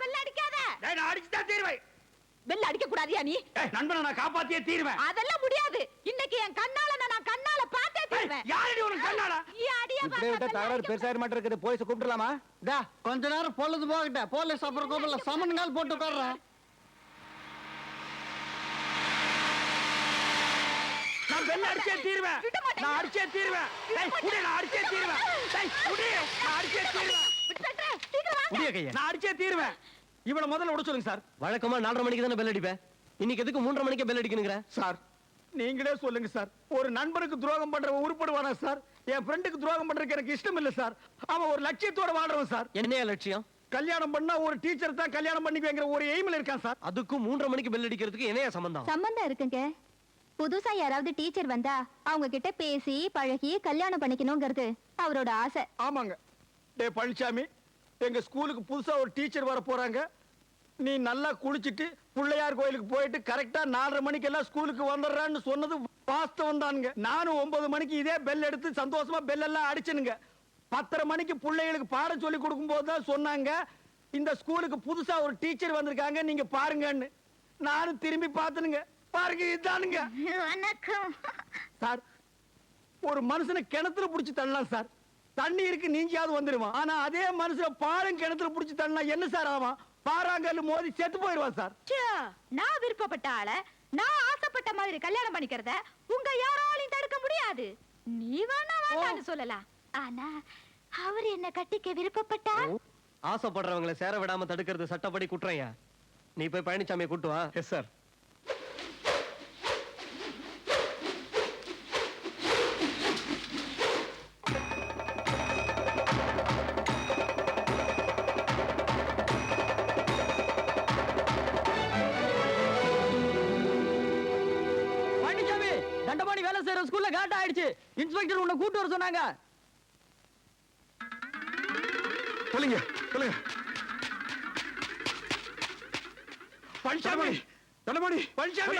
Bell அடிக்காத. டேய், நான் அடிச்சுதான் தீருவேன். பெல் அடிக்க கூடாதியா நீ நண்பனை நான் காப்பாத்தியே தீருவேன். அதெல்லாம் முடியாது. இன்னைக்கு என் கண்ணால நான் கண்ணால பார்த்தே தீருவேன். யாரடி உனக்கு கண்ணாடா நீ அடியா விட்டா தகராறு பெருசாயிர மாட்டே இருக்குது போலீஸ் கூப்பிடலாமா டா கொஞ்ச நேரம் பொழுது போகட்ட போலீஸ் அப்புறம் கூப்பிடல. சமன் கால் போட்டு உட்கார்றேன். நான் பெல் அடிச்சே தீருவேன். நான் அடிச்சே தீருவேன். டேய் விடு நான் அடிச்சே தீருவேன். டேய் விடு நான் அடிச்சே தீருவேன். முடிய கையா. நான் அடிச்சே தீருவேன். இவனை முதல்ல விட சொல்லுங்க சார். வழக்கமா நாலரை மணிக்கு தானே பெல் அடிப்பேன்? இன்னைக்கு எதுக்கு மூன்றரை மணிக்கு பெல் அடிக்கணுங்கிற? சார் நீங்களே சொல்லுங்க சார். ஒரு நண்பருக்கு துரோகம் பண்றவன் உருப்படுவானா சார்? என் ஃப்ரெண்டுக்கு துரோகம் பண்றதுக்கு எனக்கு இஷ்டம் இல்ல சார். அவன் ஒரு லட்சியத்தோட வாழ்றவன் சார். என்னையா லட்சியம்? கல்யாணம் பண்ணா ஒரு டீச்சர் தான் கல்யாணம் பண்ணிக்குவேங்கிற ஒரு எய்மில் இருக்கான் சார். அதுக்கும் மூன்றரை மணிக்கு பெல் அடிக்கிறதுக்கு என்னையா சம்பந்தம்? சம்பந்தம் இருக்குங்க. புதுசா யாராவது டீச்சர் வந்தா அவங்க கிட்ட பேசி பழகி கல்யாணம் பண்ணிக்கணுங்கிறது அவரோட ஆசை. ஆமாங்க. டே பழனிசாமி எங்க ஸ்கூலுக்கு புதுசா ஒரு டீச்சர் வர போறாங்க. நீ நல்லா குளிச்சுட்டு பிள்ளையார் கோயிலுக்கு போயிட்டு கரெக்டா நாலரை மணிக்கு எல்லாம் ஸ்கூலுக்கு வந்துடுறான்னு சொன்னது வாஸ்தவம் தானுங்க நானும் ஒன்பது மணிக்கு இதே பெல் எடுத்து சந்தோஷமா பெல் எல்லாம் அடிச்சனுங்க. பத்தரை மணிக்கு பிள்ளைகளுக்கு பாடம் சொல்லி கொடுக்கும் போது தான் சொன்னாங்க இந்த ஸ்கூலுக்கு புதுசா ஒரு டீச்சர் வந்திருக்காங்க நீங்க பாருங்கன்னு. நானும் திரும்பி பார்த்தனுங்க. பாருங்க இதுதானுங்க வணக்கம். சார் ஒரு மனுஷனை கிணத்துல புடிச்சு தள்ளலாம் சார். தண்ணி இருக்கு நீஞ்சியாவது வந்துருவான் ஆனா அதே மனுஷனை பாலம் கிணத்துல புடிச்சு தள்ளனா என்ன சார் ஆவான்? பாறாங்கல்லு மோதி செத்து போயிடுவான் சார். ச்சே, நான் விருப்பப்பட்ட ஆள நான் ஆசைப்பட்ட மாதிரி கல்யாணம் பண்ணிக்கிறத உங்க யாராலையும் தடுக்க முடியாது. நீ வேணா வேண்டாம்னு சொல்லலாம். ஆனா அவர் என்ன கட்டிக்க விருப்பப்பட்டா ஆசைப்படுறவங்களை சேர விடாம தடுக்கிறது சட்டப்படி குற்றம்யா நீ போய் பழனிசாமியை கூட்டு வா. எஸ் சார் தண்டபாணி வேலை செய்யற ஸ்கூல்ல காட்ட ஆயிடுச்சு. இன்ஸ்பெக்டர் உன்னை கூட்டு வர சொன்னாங்க. சொல்லுங்க சொல்லுங்க. பழனிசாமி தண்டபாணி பழனிசாமி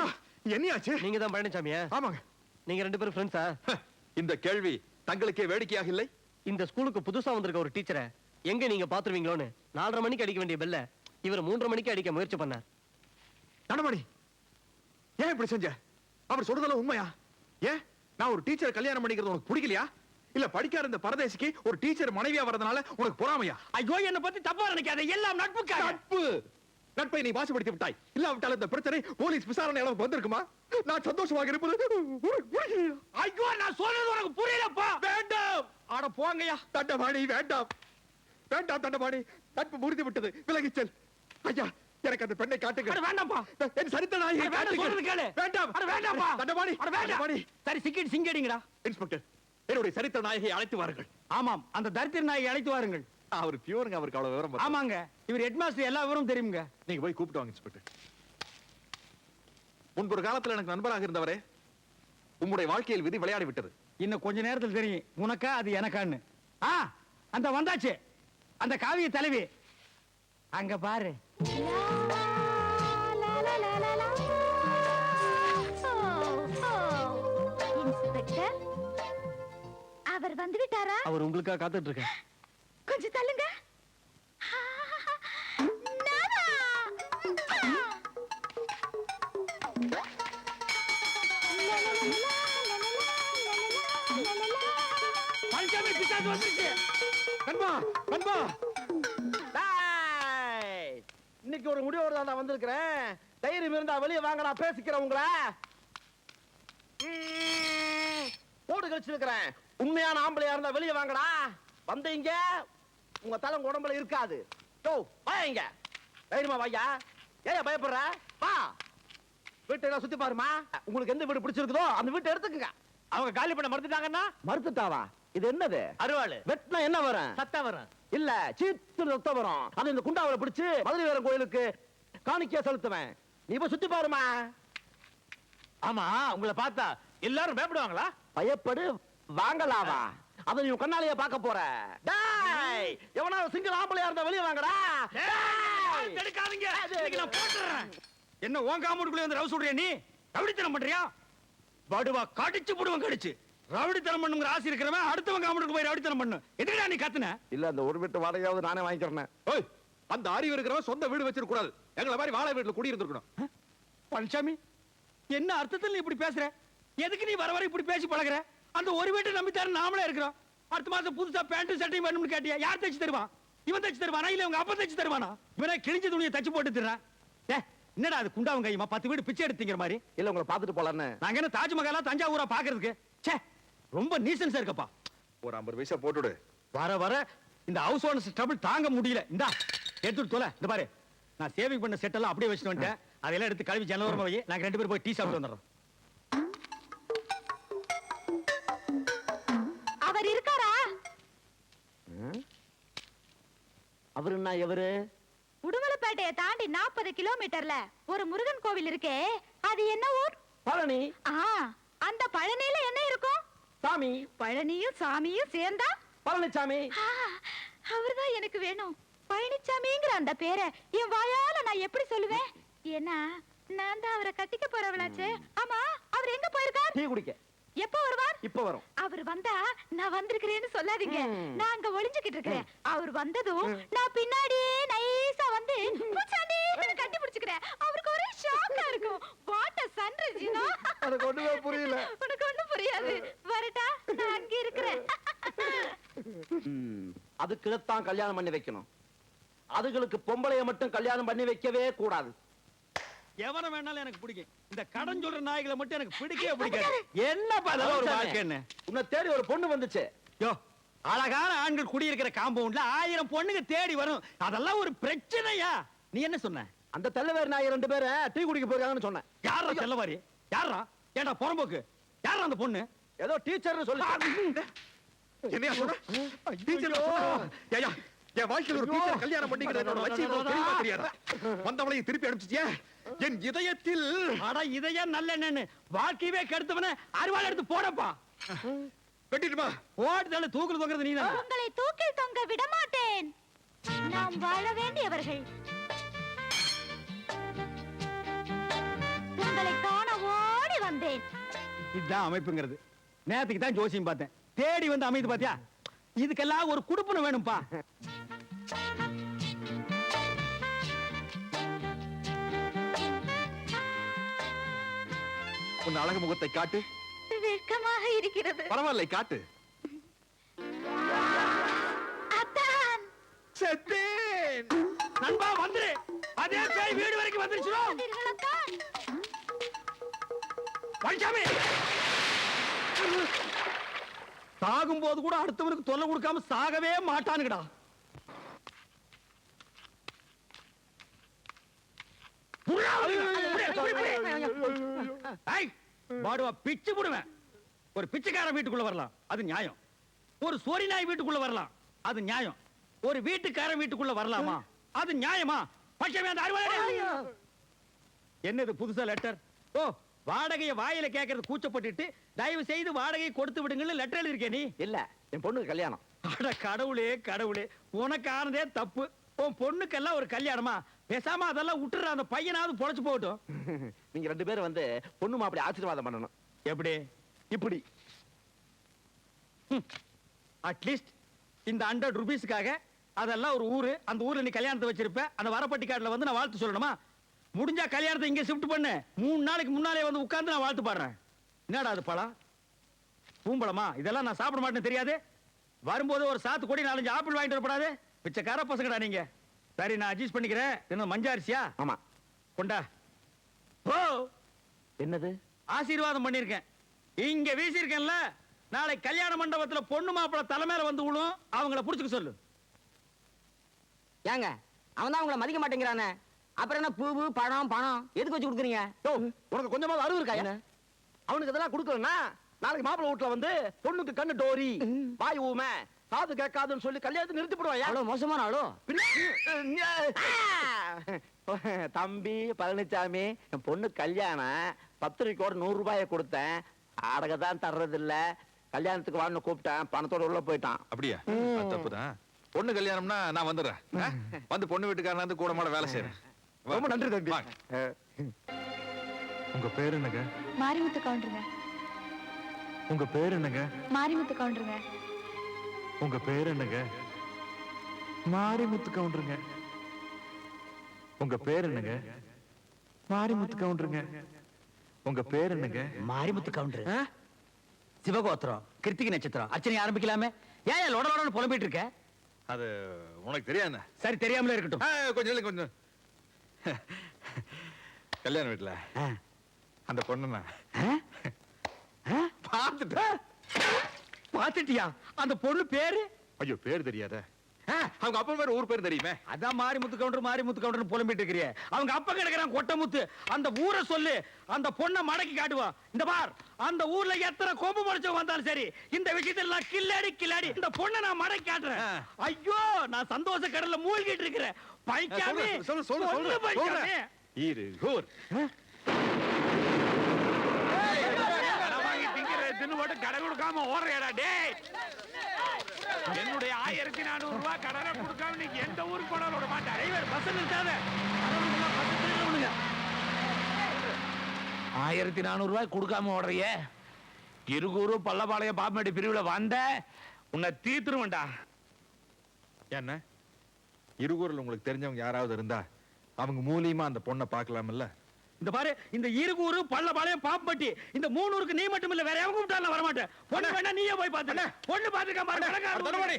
என்னையாச்சு? நீங்க தான் பழனிசாமியா ஆமாங்க. நீங்க ரெண்டு பேரும் ஃப்ரெண்ட்ஸா இந்த கேள்வி தங்களுக்கே வேடிக்கையாக இல்லை? இந்த ஸ்கூலுக்கு புதுசா வந்திருக்க ஒரு டீச்சரை எங்க நீங்க பாத்துருவீங்களோன்னு நாலரை மணிக்கு அடிக்க வேண்டிய பெல்ல இவர் மூன்றரை மணிக்கு அடிக்க முயற்சி பண்ணார். தனமணி ஏன் இப்படி செஞ்ச? அவர் சொல்றதெல்லாம் உண்மையா? ஏன்? நான் ஒரு டீச்சர் கல்யாணம் பண்ணிக்கிறது உனக்கு பிடிக்கலையா? இல்ல படிக்காத இந்த பரதேசிக்கு ஒரு டீச்சர் மனைவியா வரதுனால உனக்கு பொறாமையா? ஐயோ என்ன பத்தி தப்பா நினைக்காத. எல்லாம் நட்புக்காக. நட்பு நட்பை நீ வாசிப்படுத்தி விட்டாய். இல்லாவிட்டால் இந்த பிரச்சனை போலீஸ் விசாரணை அளவுக்கு வந்திருக்குமா? நான் சந்தோஷமாக இருப்பது? ஐயோ நான் சொல்றது உனக்கு புரியலப்பா. வேண்டாம்! அட போங்கய்யா. தண்டபாணி வேண்டாம்! வேண்டாம் தண்டபாணி! நட்பு முறிந்து விட்டது. விலகிச் செல். ஐயா எனக்கு அந்த பெண்ணை காட்டுங்க அட வேண்டாம்ப்பா. என் சரித்த நாயை அட வேண்டாம் சொல்றது கேளு. வேண்டாம். அட வேண்டாம்ப்பா. தண்டபாணி அட வேண்டாம். சரி சிக்கிட்டு சிங்கடிங்கடா. இன்ஸ்பெக்டர் என்னுடைய சரித்திர நாயகை அழைத்து வாருங்கள். ஆமாம் அந்த தரித்திர நாயை அழைத்து வாருங்கள். அவர் பியூருங்க அவருக்கு அவ்வளவு விவரம். ஆமாங்க இவர் ஹெட்மாஸ்டர் எல்லா விவரம் தெரியுங்க நீங்க போய் கூப்பிட்டு வாங்க இன்ஸ்பெக்டர். முன்பு ஒரு காலத்துல எனக்கு நண்பராக இருந்தவரே உம்முடைய வாழ்க்கையில் விதி விளையாடி விட்டது. இன்னும் கொஞ்ச நேரத்தில் தெரியும் உனக்கா அது எனக்கான்னு. ஆ அந்த வந்தாச்சு. அந்த காவிய தலைவி அங்க பாரு. இன்ஸ்பெக்டர் அவர் வந்து விட்டாரா அவர் உங்களுக்காக காத்துட்டு இருக்கேன் கொஞ்சம் தள்ளுங்க. நானா? பழனிசாமி பிசாசு வந்துருச்சு. நண்பா நண்பா இன்னைக்கு ஒரு முடிவு தான் நான் வந்திருக்கிறேன். தைரியம் இருந்தா வெளியே வாங்க நான் பேசிக்கிறேன் உங்களை. போட்டு கழிச்சிருக்கிறேன். உண்மையான ஆம்பளையா இருந்தா வெளியே வாங்கடா. வந்தீங்க உங்க தலை உங்க உடம்புல இருக்காது. டோ வாங்க தைரியமா வாயா ஏன் பயப்படுற? வா. வீட்டை எல்லாம் சுத்தி பாருமா உங்களுக்கு எந்த வீடு பிடிச்சிருக்குதோ அந்த வீட்டை எடுத்துக்கங்க. அவங்க காலி பண்ண மறுத்துட்டாங்கன்னா? மறுத்துட்டாவா? இது என்னது? அருவாளு. வெட்டினா என்ன வரும்? சத்தம் வரும். இல்ல சீத்து ரத்தம் வரும். அது இந்த குண்டாவில பிடிச்சு மதுரை வீரன் கோயிலுக்கு காணிக்கையா செலுத்துவேன். நீ போய் சுத்தி பாருமா. ஆமா உங்களை பார்த்தா எல்லாரும் பயப்படுவாங்களா? பயப்படு வாங்கலாவா? அத நீ கண்ணாலேயே பார்க்க போற. டேய் எவனாவது சிங்கிள் ஆம்பளையா இருந்தா வெளியே வாங்கடா. போட்டுறேன் என்ன உன் காம்பவுண்டுக்குள்ள வந்து ரவு சொல்றியா நீ? கவிடித்தனம் பண்றியா? வடுவா கடிச்சு புடுவன் கடிச்சு. ரவுடித்தனம் பண்ணுங்கிற ஆசை இருக்கிறவன் அடுத்தவங்க கவர்மெண்ட்டுக்கு போய் ரவுடித்தனம் பண்ணு. எதுக்குடா நீ கத்துன? இல்ல அந்த ஒரு வீட்டு வாடகையாவது நானே வாங்கிக்கிறேன். ஓய் அந்த அறிவு இருக்கிறவன் சொந்த வீடு வச்சிருக்க கூடாது எங்களை மாதிரி வாழை வீட்டுல குடி இருந்திருக்கணும். பழனிசாமி என்ன அர்த்தத்தில் நீ இப்படி பேசுற? எதுக்கு நீ வர வர இப்படி பேசி பழகுற? அந்த ஒரு வீட்டை நம்பித்தாரு நாமளே இருக்கிறோம். அடுத்த மாசம் புதுசா பேண்ட் சட்டையும் வேணும்னு கேட்டியா? யார் தைச்சு தருவான்? இவன் தைச்சு தருவானா? இல்ல உங்க அப்பா தைச்சு தருவானா? இவனே கிழிஞ்ச துணியை தச்சு போட்டு தர்றான். ஏ என்னடா அது குண்டாவும் கையுமா பத்து வீடு பிச்சை எடுத்தீங்கிற மாதிரி. இல்ல உங்களை பாத்துட்டு போலான்னு. நாங்க என்ன தாஜ்மஹாலா தஞ்சாவூரா பாக்குறதுக்கு ச்சே ரொம்ப நீசன்ஸா இருக்கப்பா. ஒரு ஐம்பது பைசா போட்டுடு வர வர இந்த ஹவுஸ் ஓனர்ஸ் ட்ரபிள் தாங்க முடியல. இந்தா எடுத்துட்டு தொலை. இந்த பாரு நான் சேவிங் பண்ண செட் எல்லாம் அப்படியே வச்சுட்டு வந்துட்டேன். அதெல்லாம் எடுத்து கழுவி ஜனவரமா வை. நாங்க ரெண்டு பேரும் போய் டீ சாப்பிட்டு வந்துடுறோம். அவர் இருக்காரா? அவரு என்ன எவரு? உடுமலைப்பேட்டையை தாண்டி நாற்பது கிலோமீட்டர்ல ஒரு முருகன் கோவில் இருக்கே. அது என்ன ஊர்? பழனி. ஆ அந்த பழனியில என்ன இருக்கும்? சாமி. பழனியும் சாமியும் சேர்ந்தா? பழனிசாமி அவர்தான் எனக்கு வேணும். பழனிச்சாமிங்கிற அந்த பேரை என் வாயால நான் எப்படி சொல்லுவேன்? ஏன்னா நான் தான் அவரை கட்டிக்க போறவளாச்சே. ஆமா அவர் எங்க போயிருக்கார்? டீ குடிக்க. எப்ப வருவார்? இப்ப வரும். அவர் வந்தா நான் வந்திருக்கிறேன்னு சொல்லாதீங்க. நான் அங்க ஒளிஞ்சுக்கிட்டு இருக்கிறேன். அவர் வந்ததும் நான் பின்னாடியே நைஸா வந்து எனக்கு ஒண்ணுமே புரியல. உனக்கு ஒண்ணும் புரியாது. வரட்டா நான் அங்க இருக்கிறேன். அதுக்குதான் கல்யாணம் பண்ணி வைக்கணும். அதுகளுக்கு பொம்பளைய மட்டும் கல்யாணம் பண்ணி வைக்கவே கூடாது. எவனை வேணாலும் எனக்கு பிடிக்கும். இந்த கடன் சொல்ற நாய்களை மட்டும் எனக்கு பிடிக்கவே பிடிக்காது. அதெல்லாம் ஒரு வாழ்க்கைன்னு உன்னை தேடி ஒரு பொண்ணு வந்துச்சு. யோ அழகான ஆண்கள் குடியிருக்கிற காம்பவுண்ட்ல ஆயிரம் பொண்ணுங்க தேடி வரும். அதெல்லாம் ஒரு பிரச்சனையா? நீ என்ன சொன்ன? அந்த தெல்லவேர் நாய் ரெண்டு பேரும் டீ குடிக்க போயிருக்காங்கன்னு சொன்னேன். யாரா செல்லவாரி யாரா ஏண்டா புறம்போக்கு? யாரா அந்த பொண்ணு? ஏதோ டீச்சர்னு சொல்லி என்னையா சொல்ற? டீச்சர் ஏயா என் வாழ்க்கையில ஒரு டீச்சர் கல்யாணம் பண்ணிக்கிறது என்னோட லட்சியம் தெரியுமா தெரியாதா? வந்தவளையும் திருப்பி அனுப்பிச்சிட்டியா? என் இதயத்தில் அட இதையா நல்ல என்னன்னு வாழ்க்கையவே கெடுத்தவன அருவாள் எடுத்து போடப்பா. வெட்டிட்டுமா? ஓட்டுதல தூக்குறது தொங்குறது நீ தான் உங்களை தூக்கில் தொங்க விட மாட்டேன் நாம் வாழ வேண்டியவர்கள். உங்களை வந்தேன். இதுதான் அமைப்புங்கிறது. நேத்துக்கு தான் ஜோசியம் பார்த்தேன். தேடி வந்து அமைது பாத்தியா இதுக்கெல்லாம் ஒரு குடுப்பனை வேணும்பா. உன் அழகு முகத்தை காட்டு. வெட்கமாக இருக்கிறது. பரவாயில்லை காட்டு. செத்தேன் நண்பா வந்துரு. அதே பேய் வீடு வரைக்கும் வந்துருச்சு பழனிசாமி சாகும் போது கூட அடுத்தவனுக்கு தொல்லை கொடுக்காம சாகவே மாட்டானுங்கடா. பாடுவா பிச்சு புடுவேன். ஒரு பிச்சைக்காரன் வீட்டுக்குள்ள வரலாம் அது நியாயம். ஒரு சோரி நாய் வீட்டுக்குள்ள வரலாம் அது நியாயம். ஒரு வீட்டுக்காரன் வீட்டுக்குள்ள வரலாமா அது நியாயமா? பச்சை அந்த அறுவாளே என்னது புதுசா லெட்டர் ஓ வாடகையை வாயில கேட்கறது கூச்சப்பட்டுட்டு தயவு செய்து வாடகையை கொடுத்து விடுங்கன்னு லெட்டர் எழுதிருக்கே நீ? இல்ல என் பொண்ணுக்கு கல்யாணம். அட கடவுளே கடவுளே. உனக்கு ஆனதே தப்பு. உன் பொண்ணுக்கெல்லாம் ஒரு கல்யாணமா? பேசாம அதெல்லாம் விட்டுற அந்த பையனாவது பொழைச்சு போகட்டும். நீங்க ரெண்டு பேரும் வந்து பொண்ணு மாப்பிளை ஆசீர்வாதம் பண்ணணும். எப்படி? இப்படி. அட்லீஸ்ட் இந்த ஹண்ட்ரட் ருபீஸ்க்காக அதெல்லாம் ஒரு ஊரு அந்த ஊர்ல நீ கல்யாணத்தை வச்சிருப்ப அந்த வரப்பட்டி கார்டுல வந்து நான் வாழ்த்து சொல்லணுமா? முடிஞ்சா கல்யாணத்தை இங்க ஷிஃப்ட் பண்ணு. மூணு நாளைக்கு முன்னாலே வந்து உட்கார்ந்து நான் வாழ்த்து பாடுறேன். என்னடா அது பழம்? பூம்பழமா? இதெல்லாம் நான் சாப்பிட மாட்டேன்னு தெரியாது. வரும்போது ஒரு சாத்து கொடி நாலஞ்சு ஆப்பிள் வாங்கிட்டு வரப்படாது பிச்சைக்கார பசங்கடா நீங்க. சரி நான் அட்ஜஸ்ட் பண்ணிக்கிறேன். என்ன மஞ்ச அரிசியா? ஆமா. கொண்டா. ஓ! என்னது? ஆசீர்வாதம் பண்ணிருக்கேன் இங்க வீசியிருக்கேன்ல. நாளை கல்யாண மண்டபத்துல பொண்ணு மாப்பிள தலைமையில வந்து விழும் அவங்கள புடிச்சுக்க சொல்லு. ஏங்க அவன் தான் உங்களை மதிக்க மாட்டேங்கிறானே. அப்புறம் என்ன பூவு பழம் பணம்? எதுக்கு வச்சு கொடுக்குறீங்க? யோ உனக்கு கொஞ்சமாவது அறிவு இருக்கா என்ன? அவனுக்கு இதெல்லாம் கொடுக்கலன்னா நாளைக்கு மாப்பிள்ளை வீட்டுல வந்து பொண்ணுக்கு கண்ணு டோரி வாய் ஊமை காது கேட்காதுன்னு சொல்லி கல்யாணத்தை நிறுத்தி போடுவாயா? அவ்வளவு மோசமான ஆளோ? தம்பி பழனிசாமி என் பொண்ணு கல்யாணம் பத்திரிக்கையோட நூறு ரூபாய கொடுத்தேன். அடக தான் தர்றது இல்ல கல்யாணத்துக்கு வான்னு கூப்பிட்டேன். பணத்தோட உள்ள போயிட்டான். அப்படியா? தப்புதான். பொண்ணு கல்யாணம்னா நான் வந்துடுறேன்? வந்து பொண்ணு வீட்டுக்காரன் வந்து கூட மாட வேலை செய்யறேன். ரொம்ப நன்றி தம்பி. உங்க பேரு என்னங்க? மாரிமுத்து கவுண்டருங்க. உங்க பேர் என்னங்க? மாரிமுத்து கவுண்டருங்க. உங்க பேர் என்னங்க? மாரிமுத்து கவுண்டருங்க. உங்க பேர் என்னங்க? மாரிமுத்து கவுண்டருங்க. உங்க பேர் என்னங்க? மாரிமுத்து கவுண்டர். சிவகோத்திரம் கிருத்திகை நட்சத்திரம். அர்ச்சனை ஆரம்பிக்கலாமே? ஏன் லொட லொடன்னு புலம்பிட்டு இருக்க? அது உனக்கு தெரியாது சரி தெரியாமலே இருக்கட்டும். கொஞ்சம் கொஞ்சம். கல்யாண வீட்டுல. அந்த பொண்ணு பார்த்துட்டேன். பார்த்துட்டியா? அந்த பொண்ணு பேரு? ஐயோ பேர் தெரியாத. அவங்க அப்பா பேர் ஊர் பேர் தெரியுமே. அதான் மாரிமுத்து கவுண்டர் மாரிமுத்து கவுண்டர் புலம்பிட்டு இருக்கிறிய. அவங்க அப்பா கிடக்குறான் கொட்டமுத்து. அந்த ஊரை சொல்லு அந்த பொண்ணை மடக்கி காட்டுவான் இந்த பார் அந்த ஊர்ல எத்தனை கோபம் முடிச்சவங்க வந்தாலும் சரி இந்த விஷயத்துல நான் கில்லாடி கில்லாடி இந்த பொண்ணை நான் மடக்கி காட்டுறேன். ஐயோ நான் சந்தோஷ கடல்ல மூழ்கிட்டு இருக்கிறேன். பைக்காமி சொல்லு சொல்லு சொல்லு பைக்காமி. இரு ஊர். தின்னு கடை கொடுக்காம ஓடுறியாடா டேய். என்னுடைய ஆயிரத்தி நானூறு ரூபாய் கடனை கொடுக்காம நீங்க எந்த ஊருக்கு போனாலும் விட மாட்டேன். டிரைவர் பஸ் நிறுத்தாத ஆயிரத்தி நானூறு ரூபாய் கொடுக்காம ஓடுறிய? இருகூரு பல்லபாளையம் பாப்பமேடு பிரிவுல வந்த உன்னை தீத்துருவண்டா என்ன? இருகூரில் உங்களுக்கு தெரிஞ்சவங்க யாராவது இருந்தா அவங்க மூலியமா அந்த பொண்ணை பார்க்கலாம்ல இந்த பாரு இந்த இருகூரு பள்ளபாளையம் பாம்பட்டி இந்த மூணூருக்கு நீ மட்டும் இல்ல வேற எவங்க கூப்பிட்டாலும் வர மாட்டேன் பொண்ணு வேணா நீயே போய் பாத்து பொண்ணு பாத்துக்க பாரு